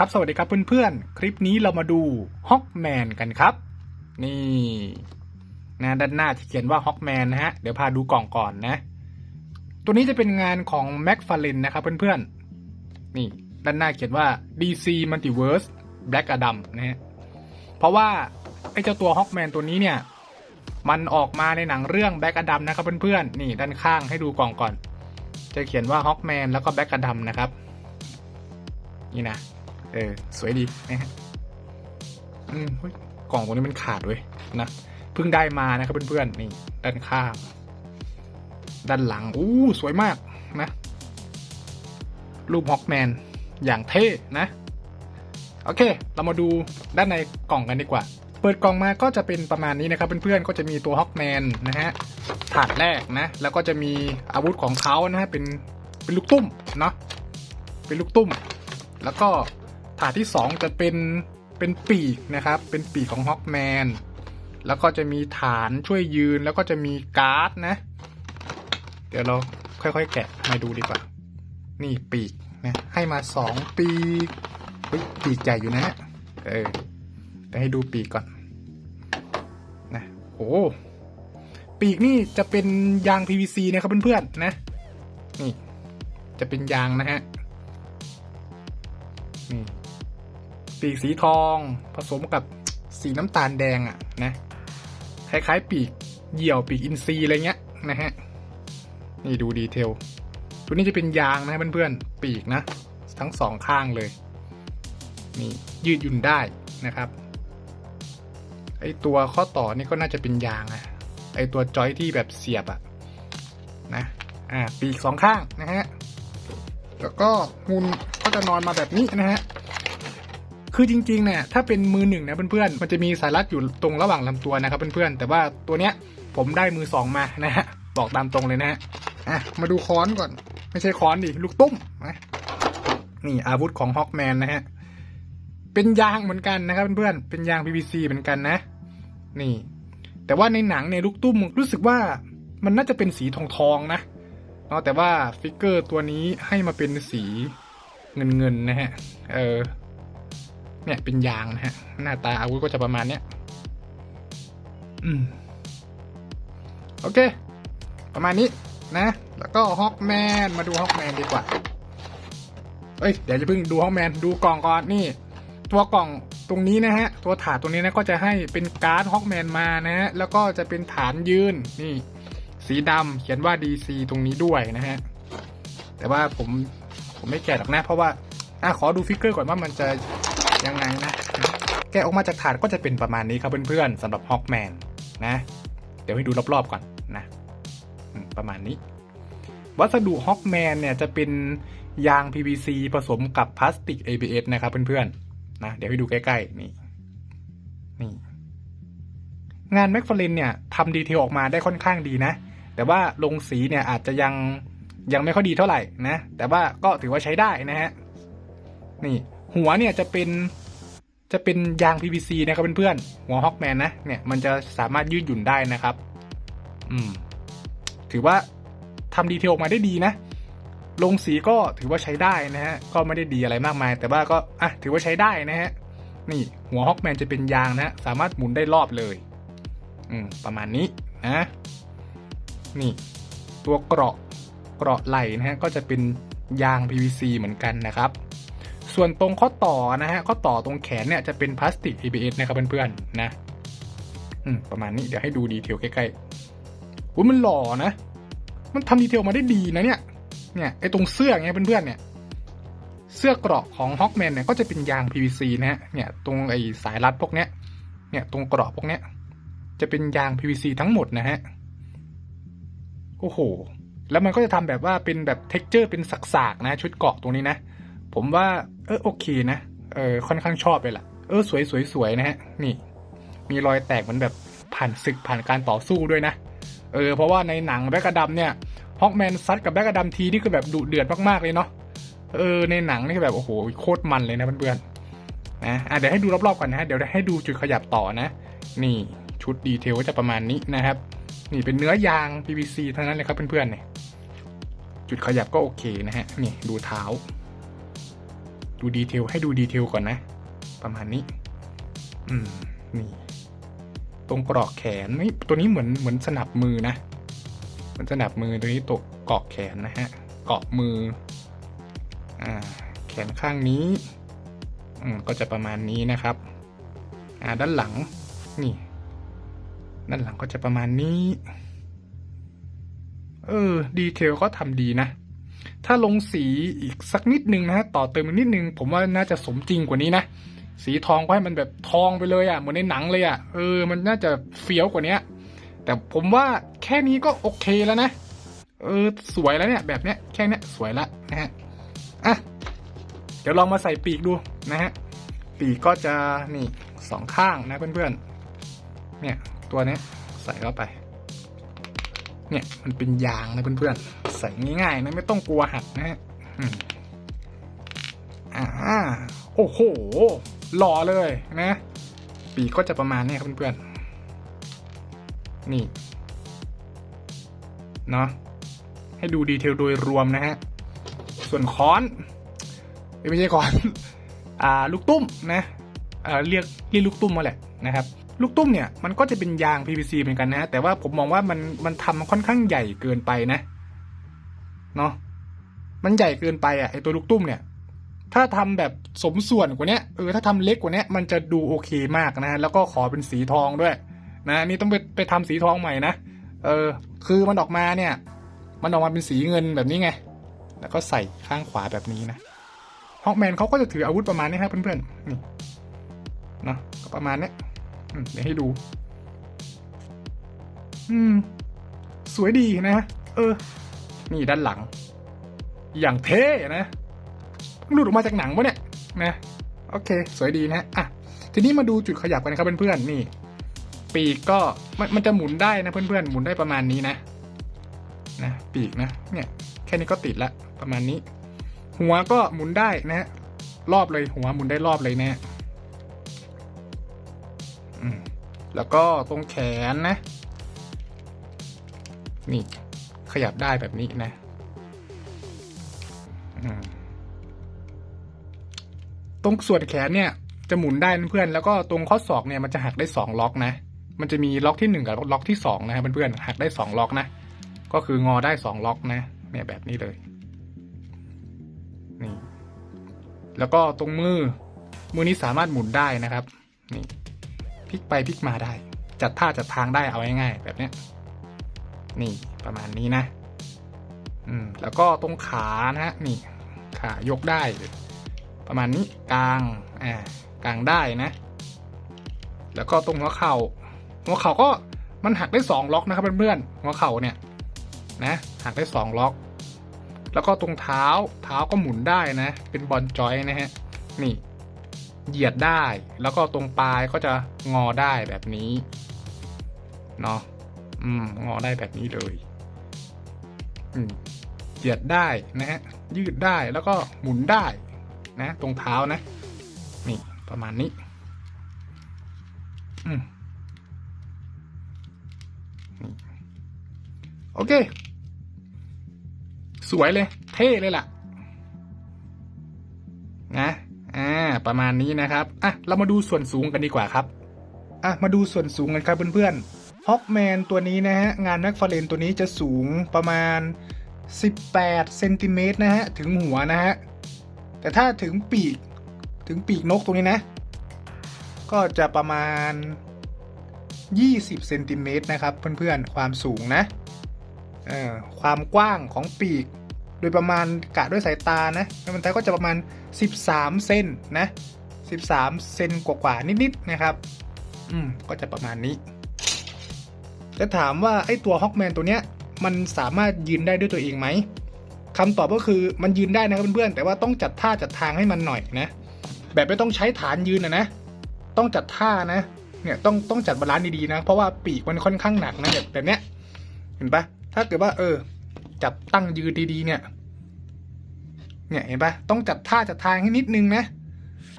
ครับสวัสดีครับเพื่อนๆ คลิปนี้เรามาดูฮอกแมนกันครับ นี่นะด้านหน้าที่เขียนว่าฮอกแมนนะฮะ เดี๋ยวพาดูกล่องก่อนนะ ตัวนี้จะเป็นงานของ m a c f a r l a n e นะครับเพื่อนๆ นี่ด้านหน้าเขียนว่า DC Multiverse Black Adam นะฮะ เพราะว่าไอ้เจ้าตัวฮอกแมนตัวนี้เนี่ย มันออกมาในหนังเรื่อง Black Adam นะครับเพื่อนๆ นี่ด้านข้างให้ดูกล่องก่อน จะเขียนว่าฮอกแมนแล้วก็ Black Adam นะครับ นี่นะ เออ สวยดีนะฮะอืมกล่องตรงนี้มันขาดเว้ยนะเพิ่งได้มานะครับเพื่อนๆนี่ ด้านข้างด้านหลังอู้สวยมากนะ รูปฮอกแมนอย่างเท่นะ โอเค เรามาดูด้านในกล่องกันดีกว่า เปิดกล่องมาก็จะเป็นประมาณนี้นะครับเพื่อนๆก็จะมีตัวฮอกแมนนะฮะถาดแรกนะ แล้วก็จะมีอาวุธของเขานะฮะเป็นเป็นลูกตุ้มเนาะเป็นลูกตุ้ม แล้วก็ ถาดที่สองจะเป็นเป็นปีกนะครับ เป็นปีกของฮอกแมนแล้วก็จะมีฐานช่วยยืนแล้วก็จะมีการ์ดนะ เดี๋ยวเราค่อยๆ แกะมาดูดีกว่า นี่ปีกนะให้มาสองปีกปีกใหญ่อยู่นะฮะเออแต่ให้ดูปีกก่อนนะโอ้ปีกนี่จะเป็นยาง PVC นะครับเพื่อนๆนะ นี่ จะเป็นยางนะฮะ ปีกสีทอง ผสมกับสีน้ำตาลแดงอะ่ะนะคล้ายๆ ปีกเหยี่ยวปีกอินทรีอะไรเงี้ยนะฮะนี่ดูดีเทลตัวนี้จะเป็นยางนะเพื่อนๆปีกนะ ทั้งสองข้างเลยนี่ยืดหยุ่นได้นะครับไอตัวข้อต่อนี่ก็น่าจะเป็นยางอะไอตัวจอยที่แบบเสียบอะนะอ่าปีกสองข้างนะฮะแล้วก็หุ่นก็จะนอนมาแบบนี้นะฮะ คือจริงๆเนี่ยถ้าเป็นมือหนึ่งนะเพื่อนๆมันจะมีสายรัดอยู่ตรงระหว่างลำตัวนะครับเพื่อนๆแต่ว่าตัวเนี้ยผมได้มือสองมานะฮะบอกตามตรงเลยนะฮะอะมาดูค้อนก่อน ไม่ใช่ค้อนดิลูกตุ้มนะนี่อาวุธของฮอกแมนนะฮะเป็นยางเหมือนกันนะครับเพื่อนๆเป็นยาง PVC เหมือนกันนะ นี่ แต่ว่าในหนังเนี่ยลูกตุ้มรู้สึกว่ามันน่าจะเป็นสีทองทองๆนะเนาะแต่ว่าฟิกเกอร์ตัวนี้ให้มาเป็นสีเงินเงินๆนะฮะ เออ เนี่ยเป็นยางนะฮะ หน้าตาอาวุธก็จะประมาณเนี้ย อืม โอเค ประมาณนี้นะ แล้วก็ฮอกแมนมาดูฮอกแมนดีกว่า เอ้ย เดี๋ยวจะเพิ่งดูฮอกแมนดูกล่องก่อนนี่ ตัวกล่องตรงนี้นะฮะ ตัวถาดตรงนี้นะก็จะให้เป็นการ์ดฮอกแมนมานะฮะ แล้วก็จะเป็นฐานยืนนี่ สีดำเขียนว่า DC ตรงนี้ด้วยนะฮะ แต่ว่าผมผมไม่แกะหรอกนะ เพราะว่าอะขอดูฟิกเกอร์ก่อนว่ามันจะ ยังไงนะ แกะออกมาจากถาดก็จะเป็นประมาณนี้ครับเพื่อนๆสำหรับฮอกแมนนะ เดี๋ยวให้ดูรอบๆก่อนนะประมาณนี้ วัสดุฮอกแมนเนี่ยจะเป็นยาง PVC ผสมกับพลาสติก ABS นะครับเพื่อนๆนะเดี๋ยวให้ดูใกล้ๆนี่นี่งานแม c ฟ a ร์เรนเนี่ยทำดีเทลออกมาได้ค่อนข้างดีนะ แต่ว่าลงสีเนี่ยอาจจะยังยังไม่ค่อยดีเท่าไหร่นะ แต่ว่าก็ถือว่าใช้ได้นะฮะ นี่ หัวเนี่ยจะเป็นจะเป็นยาง PVC นะครับเพื่อนๆหัวฮอกแมนนะเนี่ยมันจะสามารถยืดหยุ่นได้นะครับ อืม ถือว่าทำดีเทลออกมาได้ดีนะ ลงสีก็ถือว่าใช้ได้นะฮะ ก็ไม่ได้ดีอะไรมากมาย แต่ว่าก็อะถือว่าใช้ได้นะฮะ นี่หัวฮอกแมนจะเป็นยางนะฮะสามารถหมุนได้รอบเลย อืม ประมาณนี้นะ นี่ ตัวเกราะเกราะไหล่นะฮะก็จะเป็นยาง PVC เหมือนกันนะครับ ส่วนตรงข้อต่อนะฮะข้อต่อตรงแขนเนี่ยจะเป็นพลาสติก ABS นะครับเพื่อนๆนะประมาณนี้เดี๋ยวให้ดูดีเทลใกล้ๆอุ้ยมันหล่อนะ มันทำดีเทลมาได้ดีนะเนี่ย เนี่ยไอ้ตรงเสื้อไงเพื่อนๆเนี่ยเสื้อกราะของฮอกแมนเนี่ยก็จะเป็นยาง PVC นะฮะ เนี่ยตรงไอ้สายรัดพวกเนี้ย เนี่ยตรงกราะพวกเนี้ย จะเป็นยาง PVC ทั้งหมดนะฮะ โอ้โห แล้วมันก็จะทำแบบว่าเป็นแบบเท็กเจอร์เป็นสักๆนะ ชุดเกาะตรงนี้นะ ผมว่าเออโอเคนะเออค่อนข้างชอบเลยล่ะ เออสวยสวยสวยนะฮะนี่ มีรอยแตกเหมือนแบบผ่านศึกผ่านการต่อสู้ด้วยนะ เออเพราะว่าในหนังแบ็กกระดำเนี่ยฮอกแมนซัดกับแบ็กกระดำทีนี่คือแบบดุเดือดมากๆเลยเนาะเออในหนังนี่คือแบบโอ้โหโคตรมันเลยนะเพื่อนๆนะอะเดี๋ยวให้ดูรอบๆก่อนนะฮะเดี๋ยวให้ดูจุดขยับต่อนะ นี่ชุดดีเทลก็จะประมาณนี้นะครับ นี่เป็นเนื้อยาง PVC เท่านั้นเลยครับเพื่อนๆเนี่ยจุดขยับก็โอเคนะฮะนี่ดูเท้า ดูดีเทลให้ดูดีเทลก่อนนะ ประมาณนี้ อืม นี่ ตรงกรอกแขนนี่ตัวนี้เหมือนเหมือนสนับมือนะเหมือนสนับมือตัวนี้ตกเกาะแขนนะฮะเกาะมือ อ่า แขนข้างนี้ อืม ก็จะประมาณนี้นะครับ อ่า ด้านหลัง นี่ ด้านหลังก็จะประมาณนี้ เออ ดีเทลก็ทำดีนะ ถ้าลงสีอีกสักนิดนึงนะฮะต่อเติมอีกนิดนึง ผมว่าน่าจะสมจริงกว่านี้นะสีทองก็ให้มันแบบทองไปเลยอะ่ะเหมือนในหนังเลยอะ่ะเออมันน่าจะเฟี้ยวกว่านี้แต่ผมว่าแค่นี้ก็โอเคแล้วนะเออสวยแล้วเนี่ยแบบเนี้ยแค่เนี้ยสวยละนะฮะอะเดี๋ยวลองมาใส่ปีกดูนะฮะปีกก็จะนี่สองข้างนะเพื่อนๆเนี่ยตัวเนี้ยใส่เข้าไป เนี่ยมันเป็นยางนะเพื่อนๆใส่ง่ายๆนะไม่ต้องกลัวหักนะฮะอ่าโอ้โหหล่อเลยนะ ปีกก็จะประมาณนี้ครับเพื่อนๆนี่เนาะให้ดูดีเทลโดยรวมนะฮะ ส่วนค้อนไม่ใช่ค้อน อ่าลูกตุ้มนะอ่าเรียกเรียกลูกตุ้มมาแหละนะครับ ลูกตุ้มเนี่ยมันก็จะเป็นยาง PVC เหมือนกันนะแต่ว่าผมมองว่ามันมันทำค่อนข้างใหญ่เกินไปนะเนาะมันใหญ่เกินไปอะไอตัวลูกตุ้มเนี่ย ถ้าทำแบบสมส่วนกว่านี้เออถ้าทำเล็กกว่านี้มันจะดูโอเคมากนะแล้วก็ขอเป็นสีทองด้วย นะนี่ต้องไปไปทำสีทองใหม่นะเออ คือมันออกมาเนี่ย มันออกมาเป็นสีเงินแบบนี้ไง แล้วก็ใส่ข้างขวาแบบนี้นะฮอกแมนเขาก็จะถืออาวุธประมาณนี้ครับเพื่อนๆนี่เนาะก็ประมาณเนี้ย เดี๋ยวให้ดู อืม สวยดีนะ เออ นี่ด้านหลัง อย่างเท่นะหลุดออกมาจากหนังปะเนี่ย นะ โอเค สวยดีนะ อะ ทีนี้มาดูจุดขยับกันนะครับเพื่อนๆ นี่ ปีกก็มันมันจะหมุนได้นะเพื่อนๆ หมุนได้ประมาณนี้นะ นะ ปีกนะ เนี่ย แค่นี้ก็ติดละ ประมาณนี้ หัวก็หมุนได้นะฮะรอบเลย หัวหมุนได้รอบเลยนะ แล้วก็ตรงแขนนะ นี่ขยับได้แบบนี้นะตรงส่วนแขนเนี่ยจะหมุนได้เพื่อนแล้วก็ตรงข้อศอกเนี่ยมันจะหักได้สองล็อกนะ มันจะมีล็อกที่หนึ่งกับล็อกที่สองนะครับเพื่อนๆหักได้สองล็อกนะ ก็คืองอได้สองล็อกนะ เนี่ยแบบนี้เลย นี่ แล้วก็ตรงมือ มือนี้สามารถหมุนได้นะครับ นี่ พลิกไปพลิกมาได้ จัดท่าจัดทางได้เอาง่ายๆแบบเนี้ยนี่ประมาณนี้นะ อืมแล้วก็ตรงขานะฮะนี่ขายกได้ ประมาณนี้กลางอ่ากลางได้นะ แล้วก็ตรงหัวเข่าหัวเข่าก็มันหักได้สองล็อกนะครับเพื่อนๆหัวเข่าเนี่ยนะหักได้สองล็อก แล้วก็ตรงเท้าเท้าก็หมุนได้นะ เป็นบอลจอยนะฮะนี่ เหยียดได้ แล้วก็ตรงปลายก็จะงอได้แบบนี้เนาะอืมงอได้แบบนี้เลย อืมเหยียดได้นะฮะยืดได้แล้วก็หมุนได้ นะ ตรงเท้านะ นี่ประมาณนี้ อืมโอเค สวยเลย เท่เลยล่ะ นะ อ่าประมาณนี้นะครับอะเรามาดูส่วนสูงกันดีกว่าครับอะมาดูส่วนสูงกันครับเพื่อนๆฮอกแมนตัวนี้นะฮะงานแม็กฟาเรนตัวนี้จะสูงประมาณ 18เซนติเมตรนะฮะถึงหัวนะฮะแต่ถ้าถึงปีกถึงปีกนกตรงนี้นะ ก็จะประมาณ 20เซนติเมตรนะครับเพื่อนๆความสูงนะเอ่อความกว้างของปีก โดยประมาณกะด้วยสายตานะแล้วมันไทยก็จะประมาณ 13 เซนนะ 13 เซนกว่าๆนิดๆนะครับ อืมก็จะประมาณนี้จะถามว่าไอ้ตัวฮอกแมนตัวเนี้ยมันสามารถยืนได้ด้วยตัวเองไหมคำตอบก็คือมันยืนได้นะครับเพื่อนๆแต่ว่าต้องจัดท่าจัดทางให้มันหน่อยนะ แบบไม่ต้องใช้ฐานยืนนะนะ ต้องจัดท่านะเนี่ยต้องต้องจัดบาลานซ์ดีๆนะ เพราะว่าปีกมันค่อนข้างหนักนะแบบแบบเนี้ยเห็นปะถ้าเกิดว่าเออ จับตั้งยืนดีๆเนี่ย เนี่ยเห็นปะต้องจัดท่าจัดทางให้นิดนึงนะ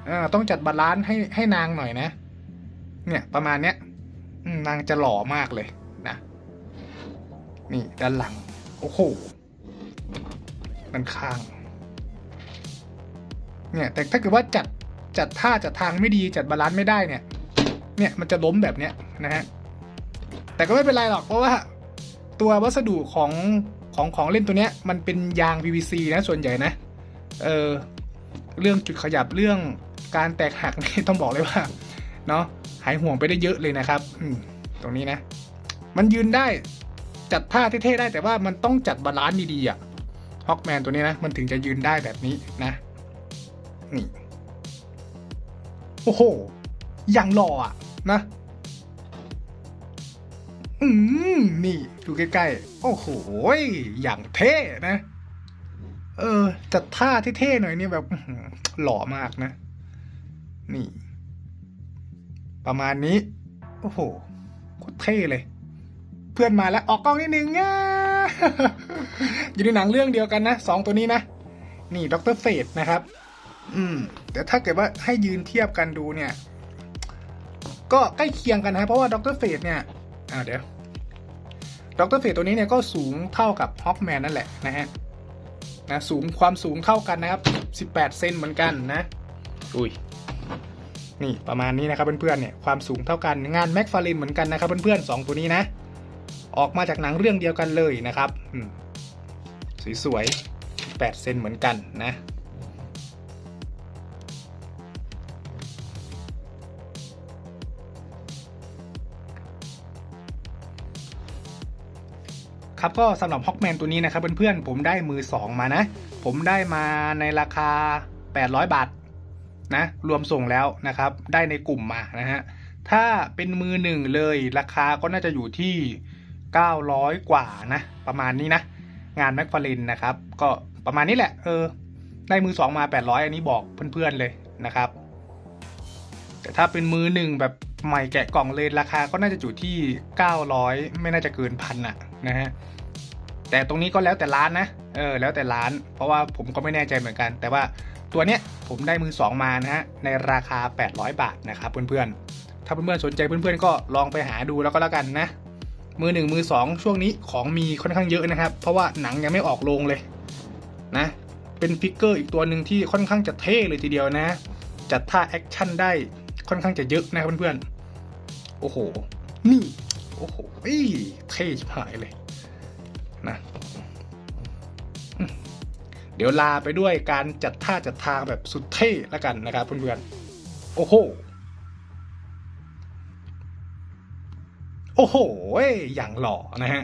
อ่าต้องจัดบาลานซ์ให้ให้นางหน่อยนะ เนี่ยประมาณเนี้ยนางจะหล่อมากเลยนะ นี่ด้านหลัง โอ้โหด้านข้าง เนี่ยแต่ถ้าเกิดว่าจัดจัดท่าจัดทางไม่ดีจัดบาลานซ์ไม่ได้เนี่ย เนี่ยมันจะล้มแบบเนี้ยนะฮะ แต่ก็ไม่เป็นไรหรอกเพราะว่า ตัววัสดุของ ของของเล่นตัวเนี้ยมันเป็นยาง PVC นะส่วนใหญ่นะเออเรื่องจุดขยับเรื่องการแตกหักนี่ต้องบอกเลยว่าเนาะหายห่วงไปได้เยอะเลยนะครับตรงนี้นะ มันยืนได้จัดท่าเท่ๆได้แต่ว่ามันต้องจัดบาลานซ์ดีๆอะฮอกแมนตัวนี้นะ มันถึงจะยืนได้แบบนี้นะ นี่ โอ้โหอย่างหล่ออะนะ อืมนี่ ดูใกล้ๆ โอ้โห อย่างเท่นะ เออ จัดท่าที่เท่หน่อยนี่แบบหล่อมากนะ นี่ ประมาณนี้ โอ้โหโคตรเท่เลย เพื่อนมาแล้วออกกล้องนิดนึงง่าอยู่ในหนังเรื่องเดียวกันนะสองตัวนี้นะ นี่ด็อกเตอร์เฟดนะครับ อืม แต่ถ้าเกิดว่าให้ยืนเทียบกันดูเนี่ย ก็ใกล้เคียงกันนะเพราะว่าด็อกเตอร์เฟดเนี่ย อ่าเดี๋ยวด็อกเตอร์เฟดตัวนี้เนี่ยก็สูงเท่ากับฮอ k แมนนั่นแหละนะฮะนะสูงความสูงเท่ากันนะครับ 18 เซนเหมือนกันนะอุ้ยนี่ประมาณนี้นะครับเพื่อนๆเนี่ยความสูงเท่ากันงานแม็กฟารินเหมือนกันนะครับเพื่อนๆสองตัวนี้นะ ออกมาจากหนังเรื่องเดียวกันเลยนะครับสวยๆ8เซนเหมือนกันนะ ครับก็สำหรับฮอกแมนตัวนี้นะครับเพื่อนๆผมได้มือ 2 มานะ ผมได้มาในราคา 800 บาทนะรวมส่งแล้วนะครับ ได้ในกลุ่มมานะฮะถ้าเป็นมือหนึ่งเลยราคาก็น่าจะอยู่ที่ 900 กว่านะ ประมาณนี้นะ งานแม็กฟารินนะครับ ก็ประมาณนี้แหละ เออ ได้มือ 2 มา 800 อันนี้บอกเพื่อนๆเลยนะครับ แต่ถ้าเป็นมือหนึ่งแบบใหม่แกะกล่องเลยราคาก็น่าจะอยู่ที่ 900 ไม่น่าจะเกินพันอะ นะฮะแต่ตรงนี้ก็แล้วแต่ร้านนะเออแล้วแต่ร้าน เพราะว่าผมก็ไม่แน่ใจเหมือนกัน แต่ว่าตัวเนี้ยผมได้มือ 2 มานะฮะในราคา 800 บาทนะครับเพื่อนๆ ถ้าเพื่อนๆสนใจเพื่อนๆก็ลองไปหาดูแล้วก็แล้วกันนะ มือหนึ่งมือสองช่วงนี้ของมีค่อนข้างเยอะนะครับ เพราะว่าหนังยังไม่ออกโรงเลยนะเป็นฟิกเกอร์อีกตัวหนึ่งที่ค่อนข้างจะเท่เลยทีเดียวนะ จัดท่าแอคชั่นได้ค่อนข้างจะเยอะนะครับเพื่อนๆ โอ้โห นี่ โอ้โหเท่ชิบหายเลยนะเดี๋ยวลาไปด้วยการจัดท่าจัดทางแบบสุดเท่ละกันนะครับเพื่อนๆ โอ้โห โอ้โห อย่างหล่อนะฮะ